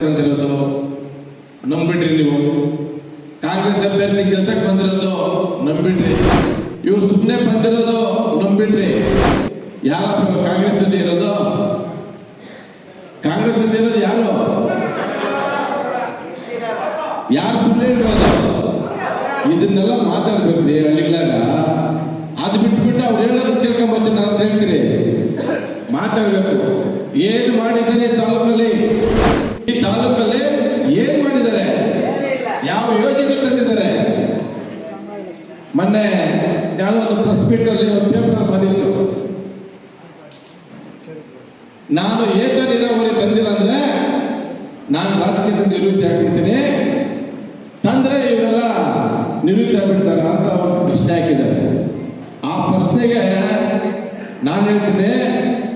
ಬಂದಿರೋದು, ನಂಬಿಡ್ರಿ ನೀವು. ಕಾಂಗ್ರೆಸ್ ಅಭ್ಯರ್ಥಿ ಕೆಲಸಕ್ಕೆ ಬಂದಿರೋದು, ನಂಬಿಡ್ರಿ. ಇವ್ರು ಸುಮ್ಮನೆ ಬಂದಿರೋದು, ನಂಬಿಡ್ರಿ. ಯಾರು ಕಾಂಗ್ರೆಸ್ ಜೊತೆ ಇರೋದು? ಕಾಂಗ್ರೆಸ್ ಜೊತೆ ಇರೋದು ಯಾರು? ಯಾರು ಸುಮ್ಮನೆ ಇರೋದು? ಇದನ್ನೆಲ್ಲ ಮಾತಾಡ್ಬೇಕ್ರಿ ಹಳ್ಳಿಗಳಾಗ ಅದು ಬಿಟ್ಬಿಟ್ಟು ಅವ್ರು ಹೇಳೋದು ಕೇಳ್ಕೊಂಬತ್ತೀನಿ ನಾನು ಅಂತ ಹೇಳ್ತೀರಿ ಮಾತಾಡಬೇಕು ಏನು ಮಾಡಿದ್ದಾರೆ ತಾಲೂಕಲ್ಲಿ ಈ ತಾಲೂಕಲ್ಲಿ ಏನ್ ಮಾಡಿದ್ದಾರೆ ಯಾವ ಯೋಜನೆ ತಂದಿದ್ದಾರೆ ಮೊನ್ನೆ ಯಾವುದೋ ಒಂದು ಪ್ರೆಸ್ ಮೀಟ್ ಅಲ್ಲಿ ಒಂದು ಪೇಪರ್ ಬಂದಿತ್ತು ನಾನು ಏಕ ನೀರಾವರಿ ತಂದಿಲ್ಲ ಅಂದ್ರೆ ನಾನು ರಾಜಕೀಯದಿಂದ ನಿವೃತ್ತಿ ಆಗ್ಬಿಡ್ತೀನಿ. ತಂದ್ರೆ ಇವರೆಲ್ಲ ನಿವೃತ್ತಿ ಆಗ್ಬಿಡ್ತಾರ ಅಂತ ಒಂದು ಪ್ರಶ್ನೆ ಹಾಕಿದ್ದಾರೆ. ಆ ಪ್ರಶ್ನೆಗೆ ನಾನು ಹೇಳ್ತೀನಿ,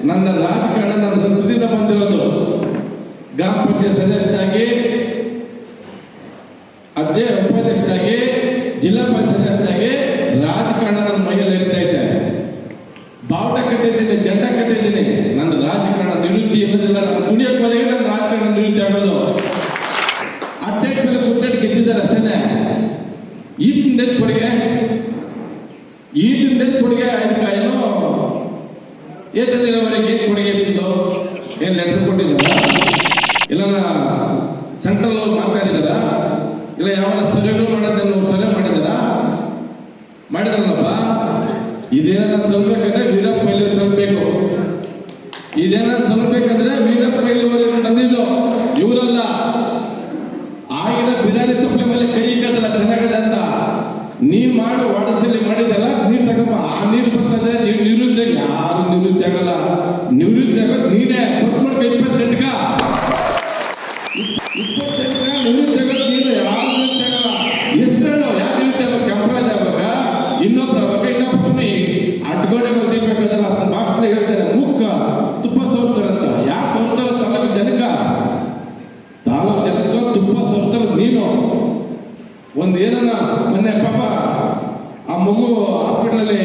ನನ್ನ ರಾಜಕಾರಣ ನನ್ನ ವೃತ್ತದಿಂದ ಬಂದಿರೋದು. ಗ್ರಾಮ ಪಂಚಾಯತ್ ಸದಸ್ಯನಾಗಿ ಅಧ್ಯಯ ಉಪಾಧ್ಯಕ್ಷನಾಗಿ, ಜಿಲ್ಲಾ ಪಂಚಾಯತ್ ಸದಸ್ಯನಾಗಿ ರಾಜಕಾರಣ ನನ್ನ ಮೈಯಲ್ಲಿ ಇರ್ತಾ ಇದ್ದೆ. ಬಾವುಟ ಕಟ್ಟಿದ್ದೀನಿ, ಜಂಡ ಕಟ್ಟಿದ್ದೀನಿ. ನನ್ನ ರಾಜಕಾರಣ ನಿವೃತ್ತಿ ಎನ್ನುವುದಿಲ್ಲ, ನನ್ನ ಕುಣಿಯಕ್ಕೆ ನನ್ನ ರಾಜಕಾರಣ ನಿವೃತ್ತಿ ಆಗೋದು. ಗುಡ್ಡೆಟ್ ಗೆದ್ದಿದ್ದಾರೆ ಅಷ್ಟೇನೆ. ಈ ತಿಂದೇನು ಕೊಡುಗೆ ಈ ತಿಂದೇನು ಕೊಡುಗೆ ಐದು ಏನೋ? ಏತಂದಿರೋವರೆಗೆ ಏನು ಕೊಡುಗೆ ಇತ್ತು ಏನು ಲೆಟರ್ ಕೊಟ್ಟಿದ್ದಾರ ಇಲ್ಲ ಸೆಂಟ್ರಲ್ ಮಾತಾಡಿದಾರ ಇಲ್ಲ ಯಾವ ಸಭೆಗಳು ಮಾಡೋದನ್ನು ಸಭೆ ಮಾಡಿದಾರ ಮಾಡಿದ್ರಲ್ಲಪ್ಪ ಇದೇನ ಸಲ್ಬೇಕಂದ್ರೆ ವೀರಪ್ಪ ಮೊಯ್ಲಿ ಸಲ್ಬೇಕು ಇದೇನ ಸಲ್ಬೇಕಂದ್ರೆ ವೀರಪ್ಪ ಮೊಯ್ಲಿ ಅವರಿಗೆ ತಂದಿದ್ದು ಇವರಲ್ಲ ಆಗಿನ ಬಿರಿಯಾನಿ ತಪ್ಪಲೆ ಮೇಲೆ ಕೈ ಇಕ್ಕದಲ್ಲ ಚೆನ್ನಾಗದೆ ಅಂತ ನೀನ್ ಮಾಡು ವಾಟರ್ಸಲ್ಲಿ ಮಾಡಿದಲ್ಲ ನೀರು ತಗೊಂಬ ಆ ನೀರು ಬರ್ತದೆ ನೀವು ನಿವೃತ್ತಿ ಯಾರು ನಿವೃತ್ತಿ ಆಗಲ್ಲ ನಿವೃತ್ತಿ ಆಗೋದು ನೀನೇ ಕೊಟ್ಬಿಡ್ಬೇಕು ಇಪ್ಪತ್ತೆಂಟಕ ಇಪ್ಪತ್ತೆಂಟಕ ನಿವೃತ್ತಿ ಆಗೋದು ನೀನು ಯಾರು ನಿವೃತ್ತಿ ಆಗಲ್ಲ ಹೆಸರು ಯಾರು ನಿವೃತ್ತಿ ಆಗ್ಬೇಕು ಕೆಂಪರಾಜ್ ಆಗ್ಬೇಕಾ ಇನ್ನೊಬ್ರು ಆಗ್ಬೇಕಾ ಇನ್ನೊಬ್ಬರು ಅಡ್ಗೋಡೆ ಬರ್ದಿರ್ಬೇಕಾದಲ್ಲ ಅದನ್ನ ಭಾಷಣ ಹೇಳ್ತೇನೆ ಮುಕ್ಕ ತುಪ್ಪ ಸೋರ್ತಾರಂತ ಯಾರು ಸೋರ್ತಾರ ತಾಲೂಕು ಜನಕ ತಾಲೂಕು ಜನಕ್ಕೆ ತುಪ್ಪ ಸೋರ್ತಾರೆ ನೀನು ಒಂದು ಏನನ್ನ ಮೊನ್ನೆ ಪಾಪ ಆ ಮಗು ಹಾಸ್ಪಿಟಲಲ್ಲಿ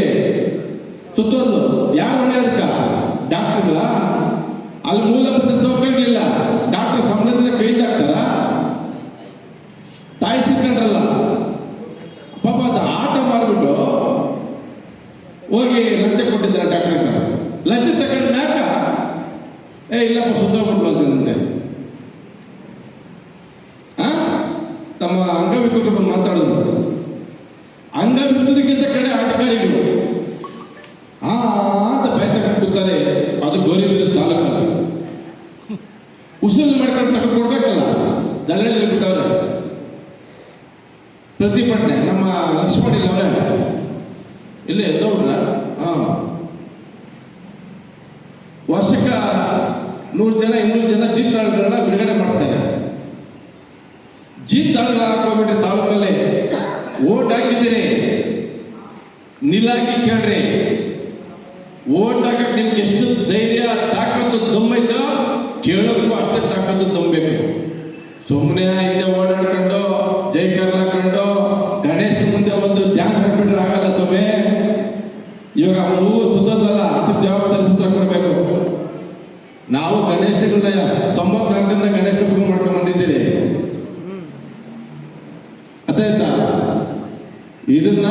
ಸುತ್ತೋದ್ಲು ಯಾರು ಹೊಣೆ ಅದಕ್ಕ ಡಾಕ್ಟರ್ಗಳ ಅಲ್ಲಿ ಮೂಲಭೂತ ಸೌಕರ್ಯಗಳಿಲ್ಲ ಡಾಕ್ಟರ್ ಸಂಬಳದಿಂದ ಕೈಯಿಂದ ಹಾಕ್ತಾರ ತಾಯಿ ಪಾಪ ಅದು ಆಟ ಮಾಡಿಬಿಟ್ಟು ಹೋಗಿ ಲಂಚ ಕೊಟ್ಟಿದ್ದಾರೆ ಡಾಕ್ಟರ್ ಲಂಚ ತಗೊಂಡ ಏ ಇಲ್ಲಪ್ಪ ಸುತ್ತೋಗ್ಬಿಟ್ಲು ಅಂತಂದೆ ಆ? ನಮ್ಮ ಅಂಗವಿಕಲರು ಬಂದು ಮಾತಾಡಿದ್ರು ಅಂಗವಿಕಲರಿಗಿಂತ ಕಡೆ ಅಧಿಕಾರಿಗಳು ಆ ಅಂತ ಬಾಯ್ ತಗೊಂಡು ಕೂತಾರೆ ಅದು ಗೌರಿಬಿದ ತಾಲೂಕಲ್ಲಿ ಉಸುಲು ಮಾಡ್ಕೊಂಡು ತಗೊಂಡು ಕೊಡ್ಬೇಕಲ್ಲ ದಲ್ಲಾಳಿ ಬಿಟ್ಟವ್ರೆ ಪ್ರತಿಭಟನೆ, ನಮ್ಮ ಲಕ್ಷ್ಮಣ ಅವರೇ. ಇಲ್ಲೇ ಎದ್ದವ್ರ? ಹಾಂ. ವರ್ಷಕ್ಕ ನೂರು ಜನ, ಇನ್ನೂರು ಜನ ಜೀತಾಳುಗಳನ್ನ ಬಿಡುಗಡೆ ಮಾಡ್ತಾರೆ ಜೀತಾಳುಗಳು ಹಾಕೋಬಿಟ್ರಿ ತಾಲೂಕಲ್ಲಿ ಓಟ್ ಹಾಕಿದ್ದೀರಿ ನಿಲಾಕಿ ಕೇಳ್ರಿ ಓಟ್ ಹಾಕಕ್ ನಿಮ್ಗೆ ಎಷ್ಟು ಧೈರ್ಯ ತಾಕತ್ತು ದಮ್ಮೈತೋ ಕೇಳೋಕ್ಕೂ ಅಷ್ಟೇ ತಾಕತ್ತು ದಮ್ಮಬೇಕು ಸುಮ್ಮನೆ ಹಿಂದೆ ಓಡಾಡ್ಕೊಂಡು ಜೈ ಕರ್ಲಾಕೊಂಡು ಗಣೇಶ್ ಮುಂದೆ ಒಂದು ಡ್ಯಾನ್ಸ್ ಹಾಕ್ಬಿಟ್ರೆ ಆಗಲ್ಲ ಸ್ವಾಮಿ ಇವಾಗ ಹೂವು ಸುತ್ತೋದಲ್ಲ ಅದಕ್ಕೆ ಜವಾಬ್ದಾರಿ ಉತ್ತರ ಕೊಡಬೇಕು ನಾವು ಗಣೇಶಗಳನ್ನ ತೊಂಬತ್ನಾಲ್ಕರಿಂದ ಗಣೇಶ ಹಬ್ಬ ಮಾಡ್ಕೊಂಡು ಬಂದಿದ್ದೀರಿ ಅದಾಯ್ತಾ ಇದನ್ನ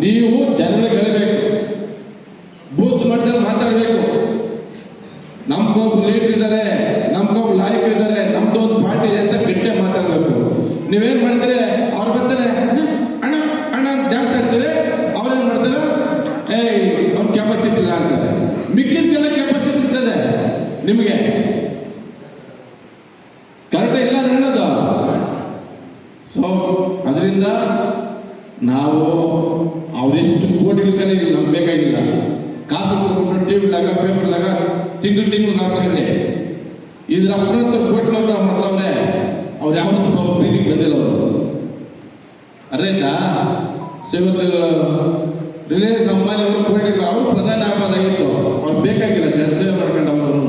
ನೀವು ಜನಗಳಿಗೆ ಹೇಳಬೇಕು ಬೂತ್ ಮಟ್ಟದಲ್ಲಿ ಮಾತಾಡಬೇಕು ನಮ್ಗೊಬ್ಬ ಲೀಡರ್ ಇದ್ದಾರೆ ನಮ್ಗೊಬ್ಬ ಲೈಫ್ ಇದ್ದಾರೆ ನಮ್ದು ಒಂದು ಪಾರ್ಟಿ ಇದೆ ಅಂತ ಗಟ್ಟೆ ಮಾತಾಡ್ಬೇಕು. ನೀವೇನ್ ಮಾಡ್ತಾರೆ? ಅವ್ರು ಬರ್ತಾರೆ, ಅಣ್ಣ ಅಣ್ಣ ಡ್ಯಾನ್ಸ್ ಆಡ್ತಾರೆ. ಅವ್ರೇನ್ ಮಾಡ್ತಾರೆ? ಏಯ್ ಅವ್ನ ಕೆಪಾಸಿಟಿ ಇಲ್ಲ ಅಂತ ಮಿಕ್ಕಿದ್ಕೆಲ್ಲ ಕೆಪಾಸಿಟಿ ಇರ್ತದೆ. ನಿಮಗೆ? ಕರೆಕ್ಟ್ ಇಲ್ಲ ಹೇಳೋದು? ಸೊ ಅದರಿಂದ ನಾವು ಅವರೆಷ್ಟು ಕೋಟಿಗಳ ನಮ್ಗೆ ಬೇಕಾಗಿಲ್ಲ. ಕಾಸು ಕೊಟ್ಬಿಟ್ಟು ಟಿ ವಿಲಾಗ ಪೇಪರ್ಲಾಗ ತಿಂಗಳು ತಿಂಗಳು ಕಾಸು ಇದರ ಇದ್ರ ಅಪ್ಪನಂತರ ಮಾತ್ರ ಅವರೇ. ಅವ್ರೆ ಯಾವತ್ತೂ ಪ್ರೀತಿಗೆ ಬಂದಿಲ್ಲ ಅವರು. ಅದರಿಂದ ಸೊ ಇವತ್ತು ರಿಲಯನ್ಸ್ ಅಂಬಾನಿ ಅವರು ಕೊಟ್ಟಿದ್ರು. ಅವರು ಪ್ರಧಾನ ಆಗ್ಬೋದಾಗಿತ್ತು ಅವ್ರು ಬೇಕಾಗಿಲ್ಲ, ಜನಸೇವೆ ಮಾಡ್ಕೊಂಡು ಅವರು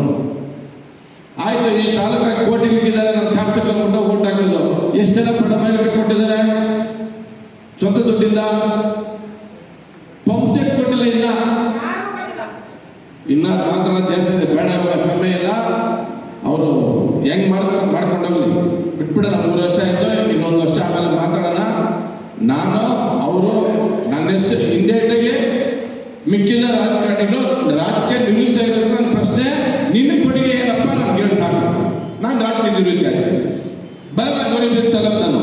ಆಯ್ತು ಈ ತಾಲೂಕಾಗಿ ಕೋಟಿಗಳಿದ್ದಾರೆ ನಮ್ಮ ಶಾಸಕರು ಕೊಟ್ಟು ಓಟ್ ಹಾಕೋದು ಎಷ್ಟು ಜನ ಬಡ ಮಹಿಳೆಗೆ ಕೊಟ್ಟಿದ್ದಾರೆ ಸ್ವಂತ ದುಡ್ಡಿಂದ ಪಂಪ್ ಸೆಟ್ ಕೊಟ್ಟಿಲ್ಲ ಇನ್ನ ಇನ್ನ ಮಾತ್ರ ಜಾಸ್ತಿ ಇದೆ ಬೇಡ ಇವಾಗ ಸಮಯ ಇಲ್ಲ ಅವರು ಹೆಂಗ್ ಮಾಡ್ತಾರೆ ಮಾಡ್ಕೊಂಡು ಹೋಗ್ಲಿ ಬಿಟ್ಬಿಡೋಣ ಮೂರು ವರ್ಷ ಆಯ್ತು, ಇನ್ನೊಂದು ವರ್ಷ ಆಮೇಲೆ ಮಾತಾಡೋಣ. ನಾನು, ಅವರು, ನನ್ನ ಹೆಸರು ಇಂಡೈರೆಕ್ಟಾಗಿ ಮಿಕ್ಕಿದ ರಾಜಕಾರಣಿಗಳು ರಾಜಕೀಯ ನಿವೃತ್ತ ಇರೋದು ನನ್ನ ಪ್ರಶ್ನೆ. ನಿನ್ನ ಕೊಡುಗೆ ಏನಪ್ಪ? ನನ್ಗೆ ಹೇಳಿ ಸಾಕು. ನಾನು ರಾಜಕೀಯ ನಿವೃತ್ತಿ ಆಗ್ತೀನಿ ಬರಲ್ಲ ಕೊರಿಬೇಕಲ್ಲ ನಾನು.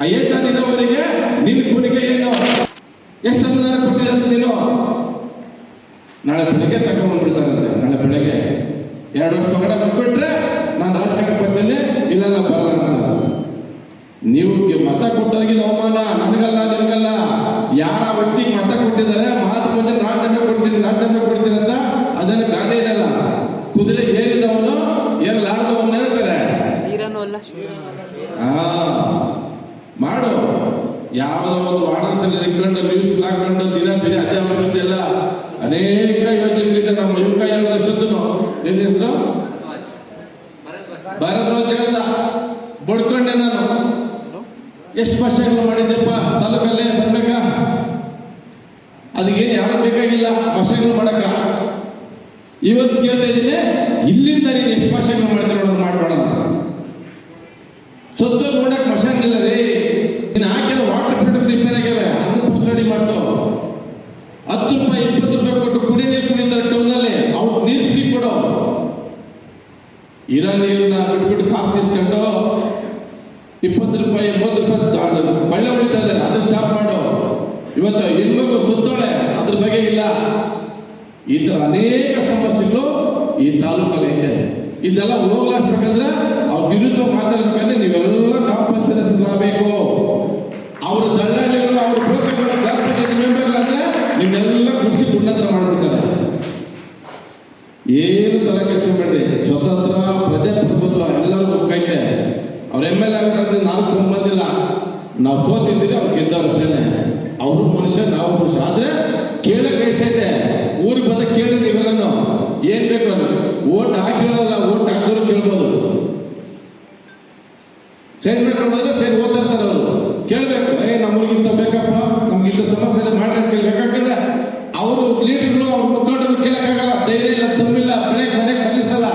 ಅಯ್ಯತ್ತ ನಿನ್ನವರಿಗೆ ನಿನ್ನ ಕೊಡುಗೆ ಏನು? ಎಷ್ಟು ಅನುದಾನ ಕೊಟ್ಟಿದ್ದಾರೆ ನೀನು? ನಾಳೆ ಬೆಳಗ್ಗೆ ತಗೊಂಡ್ಬಿಡ್ತಾರಂತೆ ನಾಳೆ ಬೆಳಗ್ಗೆ. ಎರಡು ವರ್ಷ ತಗೊಂಡ ಬಂದ್ಬಿಟ್ರೆ ನಾನು ರಾಜಕೀಯ ಬರ್ತೀನಿ ಇಲ್ಲ ನಾ ಬರಲ್ಲ ಅಂತ. ನೀವು ಮತ ಕೊಟ್ಟವ್ರಿಗೆ ಅವಮಾನ ನನಗಲ್ಲ ನಿಮಗಲ್ಲ. ಯಾರ ವ್ಯಕ್ತಿಗೆ ಮತ ಕೊಟ್ಟಿದ್ದಾರೆ ಮಾತು ಮುಂದೆ ರಾಜಧಾನಿ ಕೊಡ್ತೀನಿ ರಾಜಧಾನಿ ಕೊಡ್ತೀನಿ ಅಂತ ಅದನ್ನು ಗಾದೆ ಇದಲ್ಲ. ಕುದುರೆ ಏರಿದವನು ಏರಲಾರ್ದವನು ಹೇಳ್ತಾರೆ ಮಾಡು. ಯಾವುದೋ ಒಂದು ವಾಟ್ಸಲ್ಲಿ ಇಟ್ಕೊಂಡು ನ್ಯೂಸ್ ಹಾಕೊಂಡು ದಿನ ಬೇರೆ ಅದೇ ಎಲ್ಲ ಅನೇಕ ಯೋಜನೆಗಳಿದೆ ನಮ್ಮ ಯುವಕ ಹೇಳೋದಷ್ಟೊತ್ತು ಏನ್ ಹೆಸರು? ಭಾರದ್ವಾಜ್ ಹೇಳ್ದ ಬಡ್ಕೊಂಡೆ ನಾನು. ಎಷ್ಟು ವರ್ಷಗಳು ಮಾಡಿದ್ದೆಪ್ಪ ತಾಲೂಕಲ್ಲೇ ಬರ್ಬೇಕಾ? ಅದಕ್ಕೇನು ಯಾರು ಬೇಕಾಗಿಲ್ಲ? ವರ್ಷಗಳು ಮಾಡಕ್ಕ. ಇವತ್ತು ಕೇಳ್ತಾ ಇದ್ದೀನಿ, ಇಲ್ಲಿಂದ ನೀನು ಎಷ್ಟು ವರ್ಷಗಳು ಮಾಡ್ತಾರೆ ನೋಡೋದು ಮಾಡ್ಬೇಡೋಣ ಸುತ್ತ ನೋಡಕ್ ಮಷಾನ್ ಇಲ್ಲ ರೀ ನೀನು ಹಾಕಿರೋ ವಾಟರ್ ಫಿಲ್ಟರ್ ರಿಪೇರ್ ಆಗ್ಯಾವೆ ಅದನ್ನ ಸ್ಟಡಿ ಮಾಡಿಸೋ ಹತ್ತು ರೂಪಾಯಿ ಇಪ್ಪತ್ತು ರೂಪಾಯಿ ಕೊಟ್ಟು ಕುಡಿ ನೀರು ಕುಡಿತಾರೆ ಟೌನಲ್ಲಿ ಅವ್ರು ನೀರು ಫ್ರೀ ಕೊಡು ಇರೋ ನೀರನ್ನ ಬಿಟ್ಬಿಟ್ಟು ಕಾಸು ಇಸ್ಕೊಂಡು ಇಪ್ಪತ್ತು ರೂಪಾಯಿ ಮೂವತ್ತು ರೂಪಾಯಿ ಬಳ್ಳೆ ಹೊಡಿತಾ ಇದ್ದಾರೆ, ಅದು ಸ್ಟಾಪ್ ಮಾಡು. ಇವತ್ತು ಹೆಣ್ಮಗು ಸುತ್ತೋಳೆ, ಅದ್ರ ಬಗ್ಗೆ ಇಲ್ಲ. ಈ ಥರ ಅನೇಕ ಸಮಸ್ಯೆಗಳು ಈ ತಾಲೂಕಲ್ಲಿ ಐತೆ. ಇದೆಲ್ಲ ಹೋಗ್ಲಾಡ್ಸ್ಬೇಕಂದ್ರೆ ಅವ್ರ ವಿರುದ್ಧ ಮಾತಾಡಬೇಕಂದ್ರೆ ನೀವೆಲ್ಲ ಅವ್ರ ದಳ್ಳಾಳಿಗಳು ಅವ್ರ ಏನ್ ಬೇಕು ಓಟ್ ಹಾಕಿರೋಲ್ಲ ಓಟ್ ಹಾಕಿದ್ರು ಕೇಳ್ಬೋದು. ಸೈನ್ ನೋಡಿದ್ರೆ ಹೋದ್ರೆ ಸೈನ್ ಓದ್ತಾ ಇರ್ತಾರೆ ಅವರು. ಕೇಳಬೇಕು, ಏ ನಮಗಿಂತ ಬೇಕಪ್ಪ, ನಮ್ಗೆ ಇಂಥ ಸಮಸ್ಯೆ ಇದೆ, ಮಾಡ್ರಿ ಅಂತ ಯಾಕಂದ್ರೆ ಅವರು ಲೀಡರ್ಗಳು, ಅವ್ರ ಮುಖಂಡರು ಕೇಳಕ್ಕಾಗಲ್ಲ, ಧೈರ್ಯ ಇಲ್ಲ ತುಂಬಿಲ್ಲ ಬೆಳೆ ಮನೆಗೆ ಬಂದಿಸಲ್ಲ.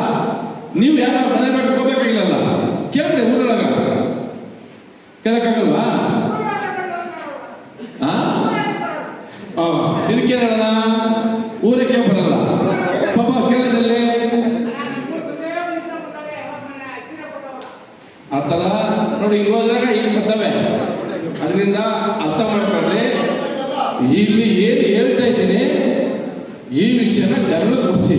ನೀವು ಯಾರು ಮನೆ ಬೇಕು ಹೋಗ್ಬೇಕಾಗಿಲ್ಲಲ್ಲ? ಕೇಳ್ರಿ ಊರೊಳಗ. ಕೇಳಕ್ಕಾಗಲ್ವಾ ಆ ಆ, ಇದಕ್ಕೇನ್ ಹೇಳೋಣ ಊರಕ್ಕೆ ಬರಲ್ಲ ಪಾಪ ಕೇಳದಲ್ಲಿ ಆ ಥರ ನೋಡಿ ಇಲ್ಲಿ ಹೋದಾಗ ಈಗ ಬರ್ತವೆ ಅದರಿಂದ ಅರ್ಥ ಮಾಡ್ಕೊಂಡ್ರೆ ಇಲ್ಲಿ ಏನು ಹೇಳ್ತಾ ಇದ್ದೀನಿ ಈ ವಿಷಯನ ಜನರು ಮುಟ್ಟಿಸಿ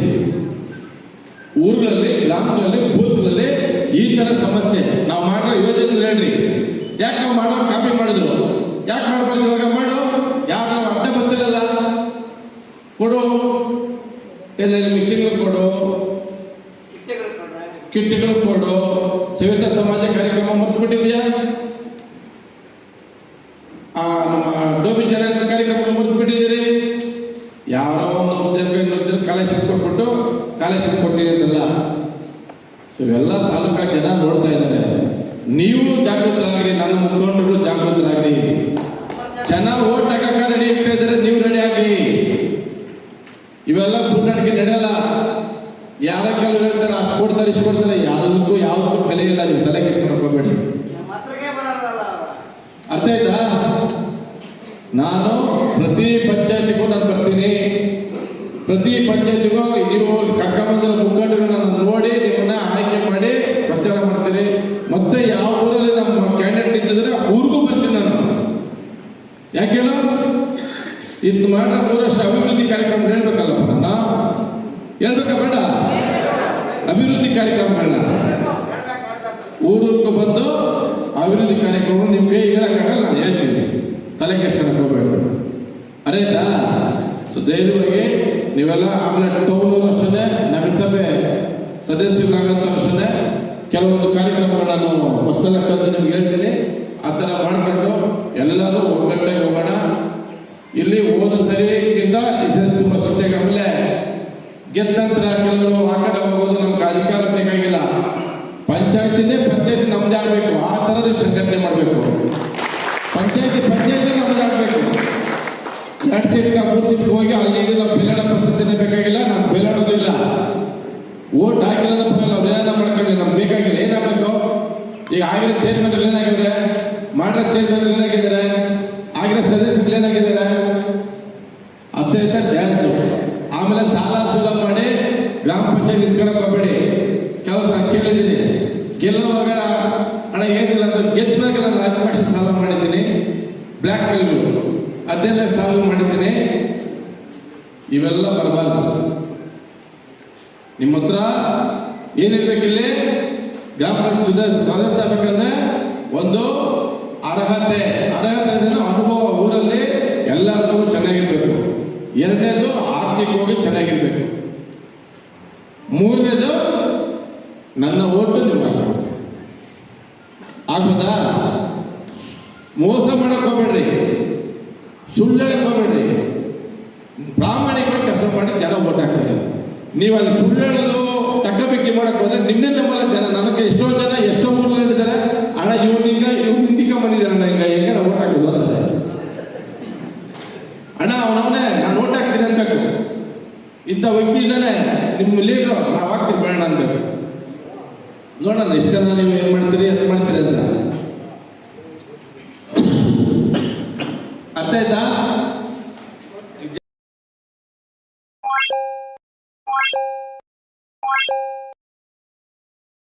ಊರುಗಳಲ್ಲಿ ಗ್ರಾಮಗಳಲ್ಲಿ ಬೂತ್ಗಳಲ್ಲಿ ಈ ತರ ಸಮಸ್ಯೆ. ನಾವು ಮಾಡೋ ಯೋಜನೆ ಹೇಳ್ರಿ. ಯಾಕೆ ನಾವು ಮಾಡೋ ಕಾಪಿ ಮಾಡಿದ್ರು? ಯಾಕೆ ಮಾಡಬಾರ್ದು ಇವಾಗ? ಮಾಡು. ಯಾರು ನಾವು ಅಡ್ಡ ಬರ್ತಿರಲ್ಲ ಕೊಡು. ಮಿಷಿನ್ಗಳು ಕೊಡು. ಕಿಟ್ಗಳು ಕೊಡು. ಸವಿತಾ ಸಮಾಜ ಕಾರ್ಯಕ್ರಮ ಮರ್ತು ಬಿಟ್ಟಿದ್ಯಾ ಆ ನಮ್ಮ ಡೋಬಿ ಜನಾಂಗದ ಕಾರ್ಯಕ್ರಮ ಮರ್ತು ಬಿಟ್ಟಿದ್ದೀರಿ ಯಾರೋ ಒಂದು ಜನಕ್ಕೆ ಇನ್ನೊಂದು ಜನ ಕಾಲೇಶಿಪ್ ಕೊಟ್ಬಿಟ್ಟು ಅಂತಲ್ಲ ಸೊ ಇವೆಲ್ಲ ತಾಲೂಕಾ ಜನ ನೋಡ್ತಾ ಇದ್ದಾರೆ. ನೀವು ಜಾಗೃತರಾಗಿ ನನ್ನ ಮುಖಂಡರು ಜಾಗೃತರಾಗ್ರಿ ಜನ ಓಟ್ ಹಾಕಕ್ಕೆ ರೆಡಿ ಆಗ್ತಾ ಇದ್ದಾರೆ ನೀವು ರೆಡಿ ಆಗಿ ಇವೆಲ್ಲ ಪುಂಡಾಟಿಕೆ ನಡೆಯಲ್ಲ ಯಾರ ಕೆಲವು ಹೇಳ್ತಾರೆ ಅಷ್ಟು ಕೊಡ್ತಾರೆ ಇಷ್ಟು ಕೊಡ್ತಾರೆ ಯಾವುದಕ್ಕೂ ಯಾವುದಕ್ಕೂ ಬೆಲೆ ಇಲ್ಲ ನೀವು ತಲೆ ಕೆಡಿಸಿ ಮಾಡ್ಕೋಬೇಡಿ ಅರ್ಥ ಆಯ್ತಾ ನಾನು ಪ್ರತಿ ಪಂಚಾಯತಿಗೂ ನಾನು ಬರ್ತೀನಿ ಪ್ರತಿ ಪಂಚಾಯತಿಗೂ ನೀವು ಕರ್ಕೊಂಬಂದಿರೋ ಮುಖಂಡಗಳನ್ನ ನಾನು ನೋಡಿ ನಿಮ್ಮನ್ನ ಆಯ್ಕೆ ಮಾಡಿ ಪ್ರಚಾರ ಮಾಡ್ತೀನಿ ಮತ್ತೆ ಯಾವ ಊರಲ್ಲಿ ನಮ್ಮ ಕ್ಯಾಂಡಿಡೇಟ್ ಇದ್ದಿದ್ರೆ ಊರಿಗೂ ಬರ್ತೀನಿ ನಾನು. ಯಾಕೆ ಹೇಳ? ಇದು ಮಾಡ್ರೆ ಮೂರಷ್ಟು ಅಭಿವೃದ್ಧಿ ಕಾರ್ಯಕ್ರಮ ಹೇಳ್ಬೇಕಲ್ಲಪ್ಪ ನಾನು ಹೇಳ್ಬೇಕಾ ಬೇಡ? ಅಭಿವೃದ್ಧಿ ಕಾರ್ಯಕ್ರಮ ಬೇಡ. ಊರೂರಿಗೂ ಬಂದು ಅಭಿವೃದ್ಧಿ ಕಾರ್ಯಕ್ರಮ ನಿಮ್ಮ ಕೈ ಹೇಳಕ್ಕಾಗಲ್ಲ, ನಾನು ಹೇಳ್ತೀನಿ. ತಲೆ ಕೆಸರಕ್ಕೆ ಹೋಗ್ಬೇಡ. ಅರೇತಾ ಸೊ ಧೈರ್ಯವಾಗಿ ನೀವೆಲ್ಲ ಆಮೇಲೆ ಟೌನ್ ಅಷ್ಟೇ ನಗರಸಭೆ ಸದಸ್ಯರಾಗಂತ ಅಷ್ಟೇ ಕೆಲವೊಂದು ಕಾರ್ಯಕ್ರಮಗಳನ್ನ ನಾನು ಹೊಸದಲ್ಲ ಕರೆದು ನಿಮ್ಗೆ ಹೇಳ್ತೀನಿ. ಆ ಥರ ಮಾಡಿಕೊಂಡು ಎಲ್ಲರೂ ಒಗ್ಗಟ್ಟಾಗಿ ಹೋಗೋಣ. ಇಲ್ಲಿ ಹೋದ ಸರಿಗಿಂತ ಇದ್ರೆ ತುಂಬ ಸಿಟ್ಟಾಗಿ ಆಮೇಲೆ ಗೆದ್ದ ನಂತರ ಕೆಲವರು ಆ ಕಡೆ ಹೋಗೋದು ನಮ್ಗೆ ಅಧಿಕಾರ ಬೇಕಾಗಿಲ್ಲ. ಪಂಚಾಯತಿನೇ ಪಂಚಾಯತಿ ನಮ್ದೇ ಆಗಬೇಕು. ಆ ಥರ ಸಂಘಟನೆ ಮಾಡಬೇಕು. ಪಂಚಾಯತಿ ಪಂಚಾಯತಿ ನಮ್ದೇ ಆಗಬೇಕು. ಎರಡು ಸೀಟ್ಗೆ ಮೂರು ಸೀಟ್ಗೆ ಹೋಗಿ ಅಲ್ಲಿ ನಮ್ಮ ಪರಿಸ್ಥಿತಿನೇ ಬೇಕಾಗಿಲ್ಲ ನಾನು ಬೆಲ್ಲಾಡೋದು ಇಲ್ಲ ಓಟ್ ಹಾಕಿಲ್ಲ ಪರವಾಗಿಲ್ಲ ಅವ್ರು ಏನ ಮಾಡ್ಕೊಳ್ಳಿ ನಮ್ಗೆ ಈಗ ಆಗಿರೋ ಚೇರ್ಮನ್ಗಳು ಏನಾಗಿದ್ದಾರೆ ಮಾಡಿರೋ ಚೇರ್ಮನ್ಗಳು ಏನಾಗಿದ್ದಾರೆ ಆಗಿರೋ ಸದಸ್ಯರು ಏನಾಗಿದ್ದಾರೆ ಅತ್ಯಂತ ಡ್ಯಾನ್ಸು ಆಮೇಲೆ ಸಾಲ ಸೂಲ ಮಾಡಿ ಗ್ರಾಮ ಪಂಚಾಯತ್ ನಿಂತ್ಕೊಳಕ್ ಹೋಗ್ಬೇಡಿ. ಕೆಲವು ನಾನು ಕೇಳಿದ್ದೀನಿ. ಗೆಲ್ಲುವಾಗ ಹಣ ಏನಿಲ್ಲ ಅಂತ ಗೆದ್ದ ಮೇಲೆ ನಾನು ಹತ್ತು ಲಕ್ಷ ಸಾಲ ಮಾಡಿದ್ದೀನಿ. ಬ್ಲ್ಯಾಕ್ ಮೇಲ್ಗಳು ಹದಿನೈದು ಲಕ್ಷ ಸಾಲ ಮಾಡಿದ್ದೀನಿ. ಇವೆಲ್ಲ ಬರಬಾರ್ದು. ನಿಮ್ಮ ಹತ್ರ ಏನಿರ್ಬೇಕಿಲ್ಲಿ ಗ್ರಾಮ ಪಂಚಾಯತ್ ಸದಸ್ಯ ಸದಸ್ಯ ಒಂದು ಅರ್ಹತೆ ಅರ್ಹತೆ ಅನುಭವ ಊರಲ್ಲಿ ಎಲ್ಲರಿಗೂ ಚೆನ್ನಾಗಿರ್ಬೇಕು. ಎರಡನೇದು ಆರ್ಥಿಕವಾಗಿ ಚೆನ್ನಾಗಿರ್ಬೇಕು. ಮೂರನೇದು ನನ್ನ ಓಟು ನಿಮ್ಗೆ ಹಾಕ್ಸ್ಬೇಕು ಆಗ್ಬೋದಾ? ಮೋಸ ಮಾಡಕ್ ಹೋಗ್ಬೇಡ್ರಿ. ಸುಳ್ಳು ಹೇಳಕ್ ಹೋಗ್ಬೇಡ್ರಿ. ಪ್ರಾಮಾಣಿಕವಾಗಿ ಕೆಲಸ ಮಾಡಿ ಜನ ಓಟ್ ಹಾಕ್ತಾರೆ. ನೀವು ಅಲ್ಲಿ ಸುಳ್ಳು ಹೇಳೋದು ಮಾಡಕ್ಕೆ ಮಾಡಕ್ ಹೋದ್ರೆ ನಿನ್ನೆ ನಮ್ಮಲ್ಲ ಜನ, ನನಗೆ ಎಷ್ಟೋ ಜನ, ಎಷ್ಟೋ ಮೂಲ ಹೇಳಿದ್ದಾರೆ ಅಣ್ಣ ಇವನಿಂಗ ಇವ್ ನಿಂತಿಕ ಬಂದಿದ್ದಾರೆ ಅಣ್ಣ, ಹಿಂಗ ಹೆಂಗಣ ಓಟ್ ಹಾಕೋದು ಅಂತಾರೆ ಅಣ್ಣ ಅವನವನೇ ನಾನು ಓಟ್ ಹಾಕ್ತೀನಿ ಅನ್ಬೇಕು ಇಂಥ ವ್ಯಕ್ತಿ ಇದ್ದಾನೆ ನಿಮ್ಮ ಲೀಡ್ರು ನಾವು ಹಾಕ್ತೀವಿ ಬೇಡ ಅನ್ಬೇಕು ನೋಡೋಣ, ಎಷ್ಟು ಜನ ನೀವು ಏನು ಮಾಡ್ತೀರಿ, ಅದು ಮಾಡ್ತೀರಿ ಅಂತ. ಅರ್ಥ ಆಯ್ತಾ?